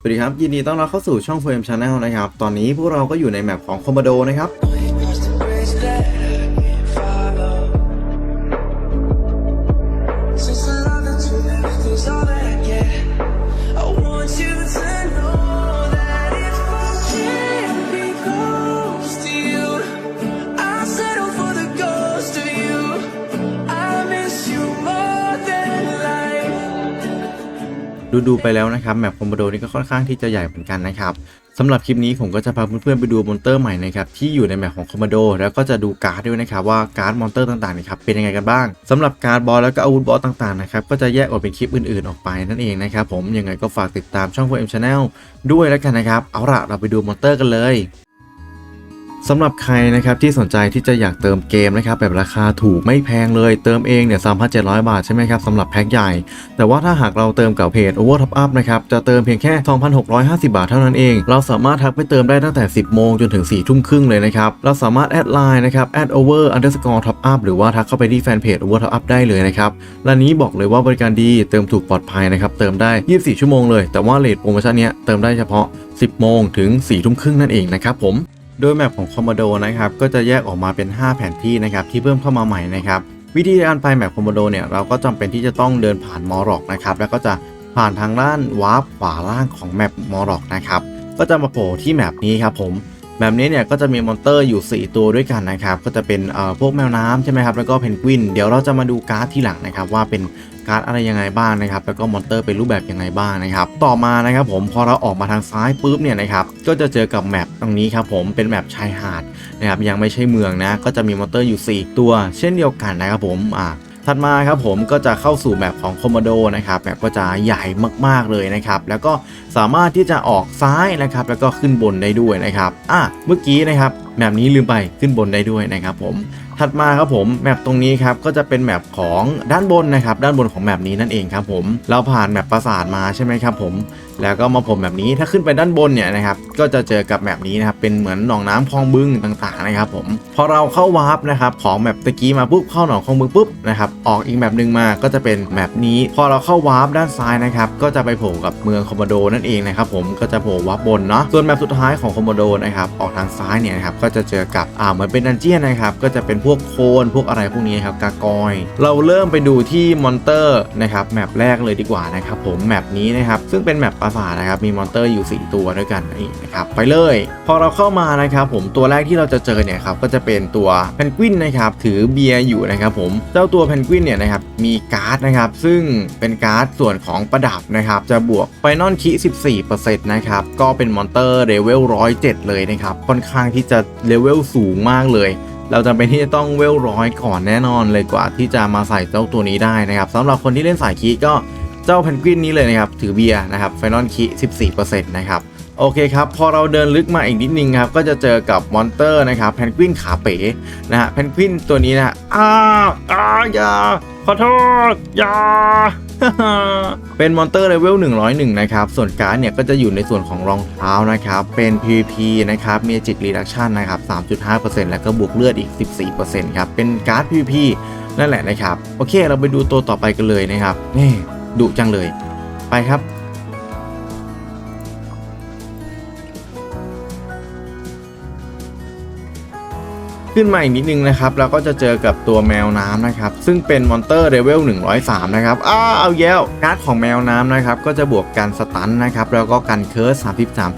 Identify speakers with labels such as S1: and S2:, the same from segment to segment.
S1: สวัสดีครับ ยินดีต้อนรับเข้าสู่ช่องเฟรมชาแนลนะครับ ตอนนี้พวกเราก็อยู่ในแมปของค
S2: อมโบโดนะครับ
S1: ดูดูๆไปแล้วนะครับแมปคอมโบโดนี่ก็ค่อนข้างที่จะใหญ่เหมือนกันนะครับสำหรับคลิปนี้ผมก็จะพาเพื่อนๆไปดูมอนเตอร์ใหม่นะครับที่อยู่ในแมปของคอมโบโดแล้วก็จะดูการ์ดด้วยนะครับว่าการ์ดมอนเตอร์ต่างๆนะครับเป็นยังไงกันบ้างสำหรับการ์ดบอสแล้วก็อาวุธบอสต่างๆนะครับก็จะแยกออกเป็นคลิปอื่นๆออกไปนั่นเองนะครับผมยังไงก็ฝากติดตามช่อง VM Channel ด้วยแล้วกันนะครับเอาล่ะเราไปดูมอนเตอร์กันเลย สำหรับใครนะครับที่สนใจที่จะอยากเติมเกมนะครับแบบราคาถูกไม่แพงเลยเติมเองเนี่ย3,700 บาทใช่ไหมครับสำหรับแพ็คใหญ่ แต่ว่าถ้าหากเราเติมกับเพจ Over Top Up นะครับจะเติมเพียงแค่ 2,650 บาทเท่านั้นเอง เราสามารถทักไปเติมได้ตั้งแต่ 10 โมงจนถึง 4 ทุ่มครึ่งเลยนะครับ เราสามารถแอดไลน์นะครับ add over underscore top up หรือว่าทักเข้าไปที่แฟนเพจ Over Top Up ได้เลยนะครับและนี้บอกเลยว่าบริการดีเติมถูกปลอดภัยนะครับเติมได้ 24 ชั่วโมงเลย แต่ว่าเลทโปรโมชั่นเนี้ยเติมได้เฉพาะ 10 โมงถึง 4 ทุ่มครึ่งนั่นเองนะครับผม โดยแมปของ Commodo นะครับก็จะแยกออกมาเป็น 5 แผนที่นะครับที่เพิ่มเข้ามาใหม่นะครับวิธีการไปแมป Commodore เนี่ยเราก็จำเป็นที่จะต้องเดินผ่านมอร็อกนะครับแล้วก็จะผ่านทางด้านวาร์ปขวาล่างของแมปมอร็อกนะครับก็จะมาโผล่ที่แมปนี้ครับผมแมปนี้เนี่ยก็จะมีมอนเตอร์อยู่ 4 ตัวด้วยกันนะครับ ก็จะเป็นเอ่อพวกแมวน้ำใช่ไหมครับ แล้วก็เพนกวิน เดี๋ยวเราจะมาดูการ์ดที่หลังนะครับ ว่าเป็น การ์ดอะไรยังไงบ้างนะครับแล้วก็มอนเตอร์เป็นรูปแบบยังไงบ้างนะครับต่อมานะครับผมพอเราออกมาทางซ้ายปุ๊บเนี่ยนะครับก็จะเจอกับแมปตรงนี้ครับผมเป็นแมปชายหาดนะครับยังไม่ใช่เมืองนะก็จะมีมอนเตอร์อยู่ 4 ตัว เช่นเดียวกันนะครับผมอ่าถัดมาครับผมก็จะเข้าสู่แมปของ Commando นะครับแมปก็จะใหญ่มากๆเลยนะครับแล้วก็สามารถที่จะออกซ้ายนะครับแล้วก็ขึ้นบนได้ด้วยนะครับอะเมื่อกี้นะครับแมปนี้ลืมไปขึ้นบนได้ด้วยนะครับผม ถัดมาครับผมแมปตรงนี้ครับก็จะเป็นแมปของด้านบนนะครับด้านบนของแมปนี้นั่นเองครับผมเราผ่านแมปปราสาทมาใช่ไหมครับผม แล้วก็มาผมแบบนี้ถ้าขึ้นไปด้านบนเนี่ยนะครับก็จะเจอกับแมปนี้นะครับเป็นเหมือนหนองน้ำคลองบึงต่างๆนะครับผมพอเราเข้าวาร์ปนะครับของแมปตะกี้มาปุ๊บเข้าหนองคลองบึงปุ๊บนะครับออกอีกแมปหนึ่งมาก็จะเป็นแมปนี้ พอเราเข้าวาร์ปด้านซ้ายนะครับก็จะไปโผล่กับเมืองคอมโบโดนั่นเองนะครับผมก็จะโผล่วาร์ปบนเนาะส่วนแมปสุดท้ายของคอมโบโดนะครับออกทางซ้ายเนี่ยนะครับก็จะเจอกับอ่าเหมือนเป็นดันเจียนนะครับก็จะเป็นพวกโคลนพวกอะไรพวกนี้ครับกากอย เราเริ่มไปดูที่มอนเตอร์นะครับแมปแรกเลยดีกว่านะครับผมแมปนี้นะครับซึ่งเป็นแมปปราสาทนะครับ มีมอนเตอร์อยู่ 4 ตัวด้วยกันนี่นะครับ ไปเลย พอเราเข้ามานะครับ ผมตัวแรกที่เราจะเจอเนี่ยครับ ก็จะเป็นตัวเพนกวินนะครับ ถือเบียร์อยู่นะครับผม เจ้าตัวเพนกวินเนี่ยนะครับ มีการ์ดนะครับ ซึ่งเป็นการ์ดส่วนของประดับนะครับ จะบวกไฟนอลคี14%นะครับ ก็เป็นมอนเตอร์เลเวล107 เลยนะครับ ค่อนข้างที่จะเลเวลสูงมากเลยเราจำเป็นที่จะต้องเวลร้อยก่อนแน่นอนเลยกว่าที่จะมาใส่เจ้าตัวนี้ได้นะครับสำหรับคนที่เล่นสายคีก็ เจ้าเพนกวินนี้เลยนะครับ ถือเบียร์นะครับไฟนอลคี14%นะครับโอเคครับ พอเราเดินลึกมาอีกนิดนึงครับ ก็จะเจอกับมอนเตอร์นะครับเพนกวินขาเป๋นะฮะเพนกวินตัวนี้นะอ้าอ้าอย่าขอโทษอย่าเป็นมอนเตอร์เลเวล101 นะครับ ส่วนการ์ดเนี่ยก็จะอยู่ในส่วนของรองเท้านะครับ เป็น PVP นะครับ Magic Reduction นะครับ 3.5%แล้วก็บวกเลือดอีก 14%ครับ เป็นการ์ด PVP นั่นแหละนะครับ โอเค เราไปดูตัวต่อไปกันเลยนะครับนี่ ดุจังเลย ไปครับ ขึ้นมาอีกนิดนึงนะครับเราก็จะเจอกับตัวแมวน้ำนะครับ ซึ่งเป็นมอนเตอร์เลเวล103 นะครับ อ้าเอาแย้วการ์ดของแมวน้ำนะครับ ก็จะบวกการสตันนะครับ แล้วก็การเคิร์ส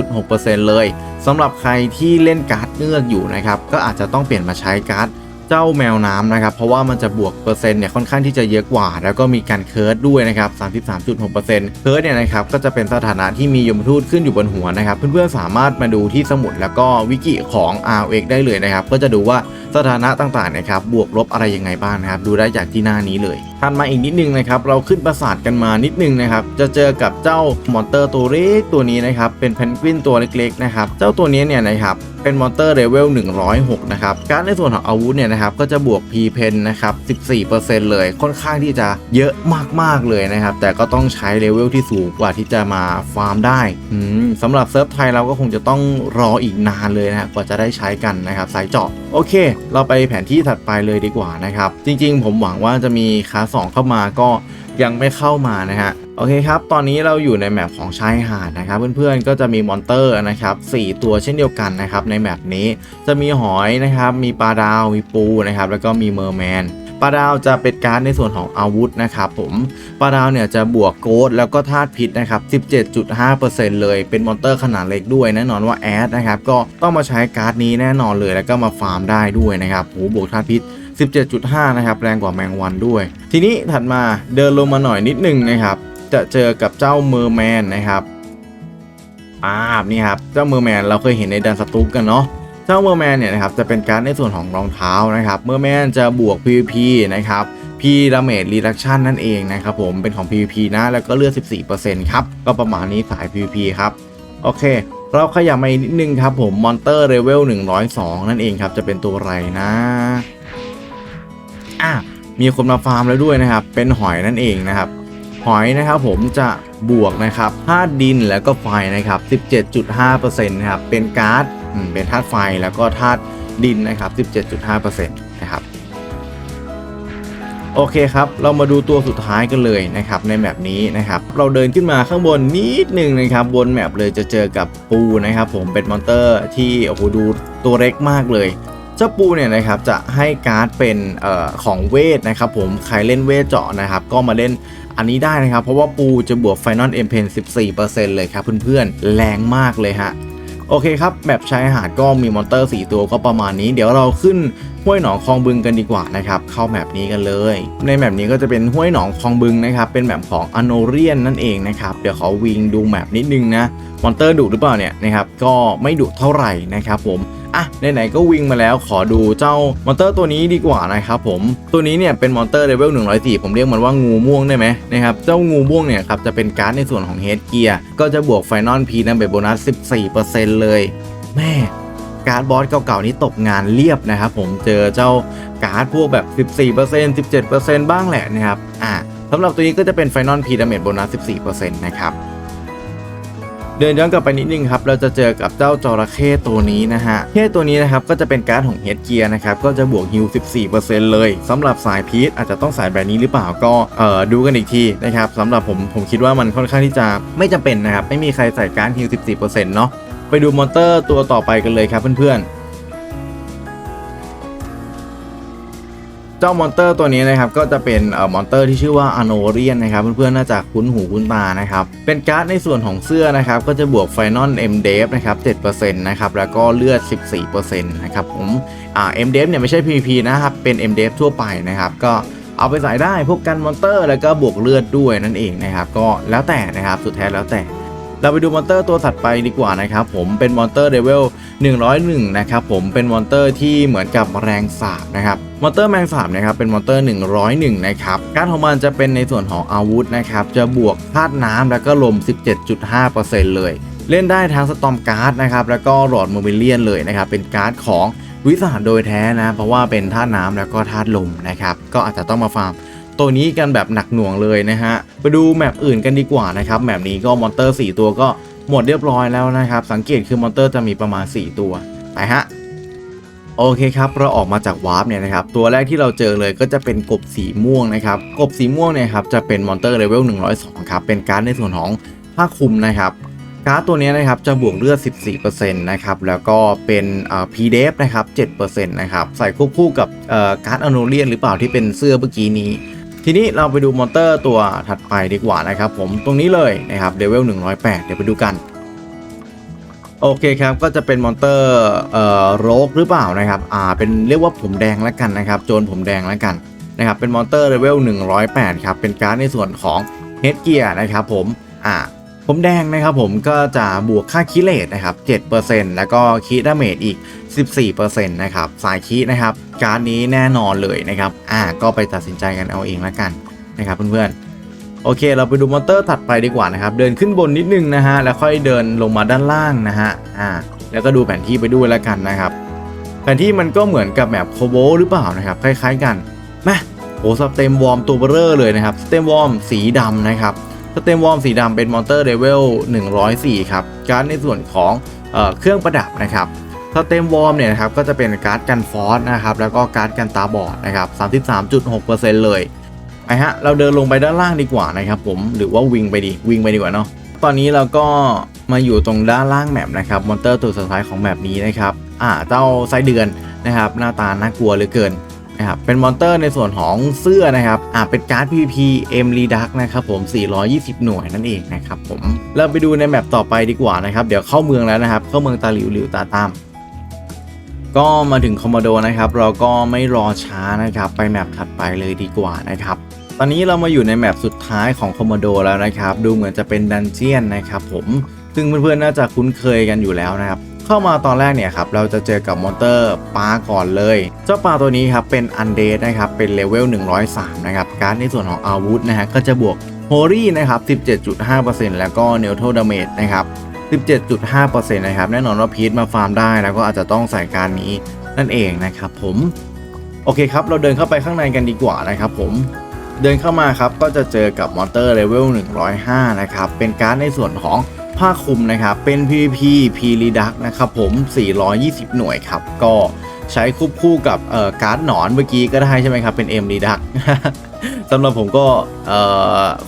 S1: 33.6%เลยสำหรับใครที่เล่นการ์ดเงือกอยู่นะครับ ก็อาจจะต้องเปลี่ยนมาใช้การ์ด เจ้าแมวน้ำนะครับ เพราะว่ามันจะบวกเปอร์เซ็นต์เนี่ยค่อนข้างที่จะเยอะกว่า แล้วก็มีการเคิร์ดด้วยนะครับ 33.6%เคิร์ดเนี่ยนะครับก็จะเป็นสถานะที่มียมทูตขึ้นอยู่บนหัวนะครับ เพื่อนๆสามารถมาดูที่สมุดแล้วก็วิกิของ RX ได้เลยนะครับ ก็จะดูว่าสถานะต่างๆนะครับบวกลบอะไรยังไงบ้างนะครับ ดูได้จากที่หน้านี้เลยถัดมาอีกนิดนึงนะครับ เราขึ้นปราสาทกันมานิดนึงนะครับ จะเจอกับเจ้ามอนเตอร์ตัวเล็กตัวนี้นะครับ เป็นเพนกวินตัวเล็กๆนะครับ เจ้าตัวนี้เนี่ยนะครับ เป็นมอนเตอร์เลเวล106 นะครับ การในส่วนของอาวุธเนี่ยนะครับ ก็จะบวก P เพนนะครับ 14%เลย ค่อนข้างที่จะเยอะมาก ๆ เลยนะครับ แต่ก็ต้องใช้เลเวลที่สูงกว่าที่จะมาฟาร์มได้สำหรับเซิร์ฟไทยเราก็คงจะต้องรออีกนานเลยนะ กว่าจะได้ใช้กันนะครับ สายเจาะโอเค เราไปแผนที่ถัดไปเลยดีกว่านะครับ จริง ๆ ผมหวังว่าจะมีคาสสองเข้ามาก็ยังไม่เข้ามานะฮะ โอเคครับ ตอนนี้เราอยู่ในแมปของชายหาดนะครับ เพื่อนๆ ก็จะมีมอนเตอร์นะครับ4ตัวเช่นเดียวกันนะครับ ในแมปนี้จะมีหอยนะครับ มีปลาดาว มีปูนะครับ แล้วก็มีเมอร์แมนปลาดาวจะเป็นการ์ดในส่วนของอาวุธนะครับผมปลาดาวเนี่ยจะบวกโกดแล้วก็ธาตุพิษนะครับ 17.5%เลยเป็นมอนเตอร์ขนาดเล็กด้วยแน่นอนว่าแอดนะครับ ก็ต้องมาใช้การ์ดนี้แน่นอนเลยแล้วก็มาฟาร์มได้ด้วยนะครับโหบวกธาตุพิษ17.5 นะครับ แรงกว่าแมงวันด้วย ทีนี้ถัดมาเดินลงมาหน่อยนิดนึงนะครับ จะเจอกับเจ้าเมอร์แมนนะครับอ่านี่ครับเจ้าเมอร์แมนเราเคยเห็นในดันสตุกกันเนาะเจ้าเมอร์แมนเนี่ยนะครับจะเป็นการในส่วนของรองเท้านะครับเมอร์แมนจะบวก PVP นะครับ P Damage Reduction นั่นเองนะครับผมเป็นของ PVP นะแล้วก็เลือด 14%ครับก็ประมาณนี้สาย PVP ครับโอเค เราขยับมาอีกนิดนึงครับผมมอนเตอร์เลเวล102 นั่นเองครับจะเป็นตัวอะไรนะอะมีคนมาฟาร์มแล้วด้วยนะครับเป็นหอยนั่นเองนะครับ หอยนะครับผมจะบวกนะครับธาตุดินแล้วก็ไฟนะครับ 17.5%นะครับเป็นการ์ดเป็นธาตุไฟแล้วก็ธาตุดินนะครับ 17.5%นะครับโอเคครับ เรามาดูตัวสุดท้ายกันเลยนะครับในแมปนี้นะครับ เราเดินขึ้นมาข้างบนนิดหนึ่งนะครับบนแมปเลยจะเจอกับปูนะครับ ผมเป็นมอนเตอร์ที่โอ้โหดูตัวเล็กมากเลยเจ้าปูเนี่ยนะครับจะให้การ์ดเป็นออของเวทนะครับ ผมใครเล่นเวทเจาะนะครับ ก็มาเล่น อันนี้ได้นะครับ เพราะว่าปูจะบวก Final M Pen 14%เลยครับเพื่อนๆ แรงมากเลยฮะ โอเคครับแบบชายหาดก็มีมอนเตอร์ 4 ตัวก็ประมาณนี้ เดี๋ยวเราขึ้น ห้วยหนองคลองบึงกันดีกว่านะครับเข้าแมปนี้กันเลย ในแมปนี้ก็จะเป็นห้วยหนองคลองบึงนะครับเป็นแมปของอโนเรียนนั่นเองนะครับเดี๋ยวขอวิงดูแมปนิดนึงนะมอนเตอร์ดุหรือเปล่าเนี่ยนะครับก็ไม่ดุเท่าไหร่นะครับผมอะไหนๆก็วิ่งมาแล้วขอดูเจ้ามอนเตอร์ตัวนี้ดีกว่านะครับผมตัวนี้เนี่ยเป็นมอนเตอร์เลเวล104 ผมเรียกมันว่างูม่วงได้ไหมนะครับเจ้างูม่วงเนี่ยครับจะเป็นการ์ดในส่วนของเฮดเกียร์ก็จะบวกไฟนอลพีนะเบโบนัส 14%เลยแม่ การ์ดบอสเก่าๆนี้ตกงานเรียบนะครับผมเจอเจ้าการ์ดพวกแบบ 14% 17%บ้างแหละนะครับอะสำหรับตัวนี้ก็จะเป็นไฟนอลพีดาเมจโบนัส14%นะครับเดินย้อนกลับไปนิดนึงครับ เราจะเจอกับเจ้าจระเข้ตัวนี้นะฮะเข้ตัวนี้นะครับก็จะเป็นการ์ดของเฮดเกียร์นะครับ ก็จะบวกฮิล14%เลยสำหรับสายพีทอาจจะต้องสายแบบนี้หรือเปล่าก็เอ่อดูกันอีกทีนะครับสำหรับผมผมคิดว่ามันค่อนข้างที่จะไม่จำเป็นนะครับ ไม่มีใครใส่การ์ดฮิล14%เนาะ ไปดูมอนเตอร์ตัวต่อไปกันเลยครับเพื่อนๆ เจ้ามอนเตอร์ตัวนี้นะครับก็จะเป็นเอ่อมอนเตอร์ที่ชื่อว่าอโนเรียนนะครับเพื่อนๆน่าจะคุ้นหูคุ้นตานะครับเป็นการ์ดในส่วนของเสื้อนะครับก็จะบวกไฟนอล M d e v นะครับ7%นะครับแล้วก็เลือด 14%นะครับผมอ่า M d e v เนี่ยไม่ใช่ PVP นะครับเป็น M d e v ทั่วไปนะครับก็เอาไปใส่ได้พวกกันมอนเตอร์ แล้วก็บวกเลือดด้วยนั่นเองนะครับก็แล้วแต่นะครับสุดแท้แล้วแต่ เราไปดูมอนเตอร์ตัวถัดไปดีกว่านะครับผมเป็นมอนเตอร์เลเวล101 นะครับผมเป็นมอนเตอร์ที่เหมือนกับแรงสาบนะครับมอนเตอร์แมงสาบนะครับเป็นมอนเตอร์ 101 นะครับการดของมันจะเป็นในส่วนของอาวุธนะครับจะบวกธาตุน้ำแล้วก็ลม 17.5%เลย เล่นได้ทั้งสตอมการ์ดนะครับแล้วก็หลอดโมบิเลียนเลยนะครับเป็นการ์ดของวิสาโดยแท้นะ เพราะว่าเป็นธาตุน้ำแล้วก็ธาตุลมนะครับก็อาจจะต้องมาฟาร์ม ตัวนี้กันแบบหนักหน่วงเลยนะฮะไปดูแมปอื่นกันดีกว่านะครับแมปนี้ก็มอนเตอร์ 4 ตัวก็หมดเรียบร้อยแล้วนะครับ สังเกตคือมอนเตอร์จะมีประมาณ 4 ตัวไปฮะโอเคครับเราออกมาจากวาร์ปเนี่ยนะครับตัวแรกที่เราเจอเลยก็จะเป็นกบสีม่วงนะครับกบสีม่วงเนี่ยครับจะเป็นมอนเตอร์เลเวล102ครับเป็นการดในส่วนของผ้าคลุมนะครับการ์ดตัวนี้นะครับจะบวกเลือด 14%นะครับแล้วก็เป็นเอ่อ PDF นะครับ 7%นะครับใส่ควบคู่กับการ์ดอโนเลียนหรือเปล่าที่เป็นเสื้อเมื่อกี้นี้ ทีนี้เราไปดูมอเตอร์ตัวถัดไปดีกว่านะครับผมตรงนี้เลยนะครับเลเวล108 เดี๋ยวไปดูกันโอเคครับ ก็จะเป็นมอนเตอร์เอ่อโรกหรือเปล่านะครับ อ่า เป็นเรียกว่าผมแดงแล้วกันนะครับ โจรผมแดงแล้วกันนะครับ เป็นมอนเตอร์เลเวล108 ครับ เป็นการ์ดในส่วนของเฮดเกียร์นะครับผม อ่า ผมแดงนะครับผมก็จะบวกค่าคิเลตนะครับ7%แล้วก็คิดาเมจอีก 14%นะครับสายคินะครับ การ์ดนี้แน่นอนเลยนะครับ อ่าก็ไปตัดสินใจกันเอาเองแล้วกันนะครับเพื่อนๆ โอเค เราไปดูมอนเตอร์ถัดไปดีกว่านะครับ เดินขึ้นบนนิดนึงนะฮะ แล้วค่อยเดินลงมาด้านล่างนะฮะ อ่า แล้วก็ดูแผนที่ไปด้วยแล้วกันนะครับ แผนที่มันก็เหมือนกับแบบโคโบหรือเปล่านะครับ คล้าย ๆ กันมาโอ้สเต็มวอร์มตัวเบอร์เรอร์เลยนะครับ สเต็มวอร์มสีดำนะครับ สเต็มวอร์มสีดำเป็นมอนเตอร์เลเวล104 ครับ การในส่วนของเออเครื่องประดับนะครับสเต็มวอร์มเนี่ยนะครับก็จะเป็นการ์ดกันฟอสนะครับแล้วก็การ์ดกันตาบอดนะครับ33.6%เลยไปฮะเราเดินลงไปด้านล่างดีกว่านะครับผมหรือว่าวิ่งไปดีวิ่งไปดีกว่าเนาะตอนนี้เราก็มาอยู่ตรงด้านล่างแมปนะครับมอนเตอร์ตัวสุดท้ายของแมปนี้นะครับอ่าเจ้าไส้เดือนนะครับหน้าตาน่ากลัวเหลือเกิน นะครับเป็นมอนเตอร์ในส่วนของเสื้อนะครับอ่าเป็นการ์ด PVP M r e d u c นะครับผม 420 หน่วยนั่นเองนะครับผมเราไปดูในแมปต่อไปดีกว่านะครับ เดี๋ยวเข้าเมืองแล้วนะครับ เข้าเมืองตาหลิวหลิวตาตามก็มาถึงคอมโมโดนะครับ เราก็ไม่รอช้านะครับ ไปแมปถัดไปเลยดีกว่านะครับ ตอนนี้เรามาอยู่ในแมปสุดท้ายของคอมโมโดแล้วนะครับ ดูเหมือนจะเป็นดันเจียนนะครับผมซึ่งเพื่อนๆน่าจะคุ้นเคยกันอยู่แล้วนะครับ เข้ามาตอนแรกเนี่ยครับเราจะเจอกับมอนเตอร์ปลาก่อนเลย เจ้าปลาตัวนี้ครับเป็นอันเดดนะครับเป็นเลเวล103 นะครับ การดในส่วนของอาวุธนะฮะก็จะบวกโฮรี่นะครับ 17.5%แล้วก็เน u โ r a l ดาเมจนะครับ 17.5%นะครับแน่นอนว่าพีทมาฟาร์มได้ แล้วก็อาจจะต้องใส่การนี้นั่นเองนะครับผมโอเคครับ เราเดินเข้าไปข้างในกันดีกว่านะครับผมเดินเข้ามาครับก็จะเจอกับมอนเตอร์เลเวล105 นะครับ เป็นการ์ดในส่วนของ ผ้าคลุมนะครับเป็น PVP P r e d u c นะครับผม 420 หน่วยครับ ก็ใช้ควบคู่กับการ์ดหนอนเมื่อกี้ก็ได้ใช่ไหมครับ เป็น M r e d u c สำหรับผมก็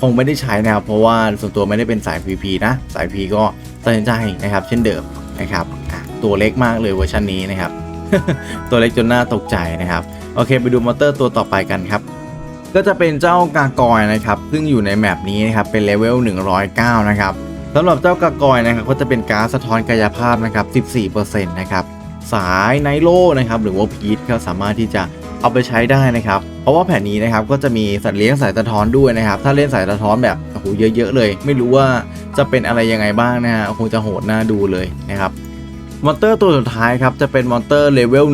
S1: คงไม่ได้ใช้นะครับ เพราะว่าส่วนตัวไม่ได้เป็นสาย PVP นะ สาย P ก็ตัดสินใจนะครับ เช่นเดิมนะครับตัวเล็กมากเลยเวอร์ชันนี้นะครับ ตัวเล็กจนน่าตกใจนะครับ โอเค ไปดูมอเตอร์ตัวต่อไปกันครับก็จะเป็นเจ้ากากอยนะครับ ซึ่งอยู่ในแมปนี้นะครับ เป็นเลเวล 109 นะครับ สำหรับเจ้ากากอยนะครับก็จะเป็นการสะท้อนกายภาพนะครับ 14%นะครับสายไนโลนะครับหรือว่าพีทก็สามารถที่จะเอาไปใช้ได้นะครับ เพราะว่าแผ่นนี้นะครับก็จะมีสัตว์เลี้ยงสายสะท้อนด้วยนะครับ ถ้าเล่นสายสะท้อนแบบโอ้โหเยอะ ๆ เลย ไม่รู้ว่าจะเป็นอะไรยังไงบ้างนะฮะคงจะโหดน่าดูเลยนะครับ มอนเตอร์ตัวสุดท้ายครับจะเป็นมอนเตอร์เลเวล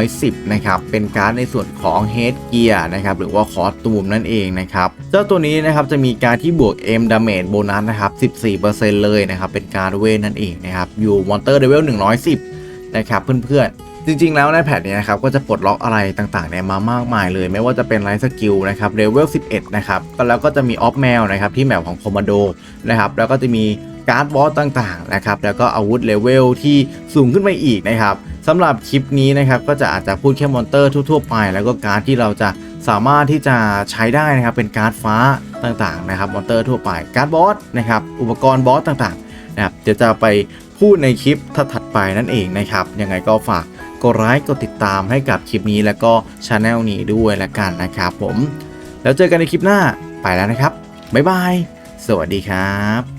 S1: 110 นะครับ เป็นการ์ดในส่วนของ Head Gear นะครับ หรือว่าคอสตูมนั่นเองนะครับ เจ้าตัวนี้นะครับจะมีการที่บวก M Damage โบนัสนะครับ 14%เลยนะครับ เป็นการเวทนั่นเองนะครับ อยู่มอนเตอร์เลเวล 110 นะครับเพื่อนๆ จริงๆ แล้วในแพทนี้นะครับก็จะปลดล็อกอะไรต่างๆเนี่ยมามากมายเลย ไม่ว่าจะเป็นไลท์สกิลนะครับเลเวล 11 นะครับ แล้วก็จะมีออฟแมวนะครับที่แมปของคอมมานโดนะครับ แล้วก็จะมี การ์ดบอสต่างๆนะครับแล้วก็อาวุธเลเวลที่สูงขึ้นไปอีกนะครับสำหรับคลิปนี้นะครับก็จะอาจจะพูดแค่มอนเตอร์ทั่วๆไป แล้วก็การ์ดที่เราจะสามารถที่จะใช้ได้นะครับเป็นการ์ดฟ้าต่างๆนะครับมอนเตอร์ทั่วไปการ์ดบอสนะครับอุปกรณ์บอสต่างๆนะครับเดี๋ยวจะไปพูดในคลิปถัดไปนั่นเองนะครับยังไงก็ฝากกดไลค์กดติดตามให้กับคลิปนี้แล้วก็ช anel นี้ด้วยละกันนะครับผม แล้วเจอกันในคลิปหน้าไปแล้วนะครับ บ๊ายบาย สวัสดีครับ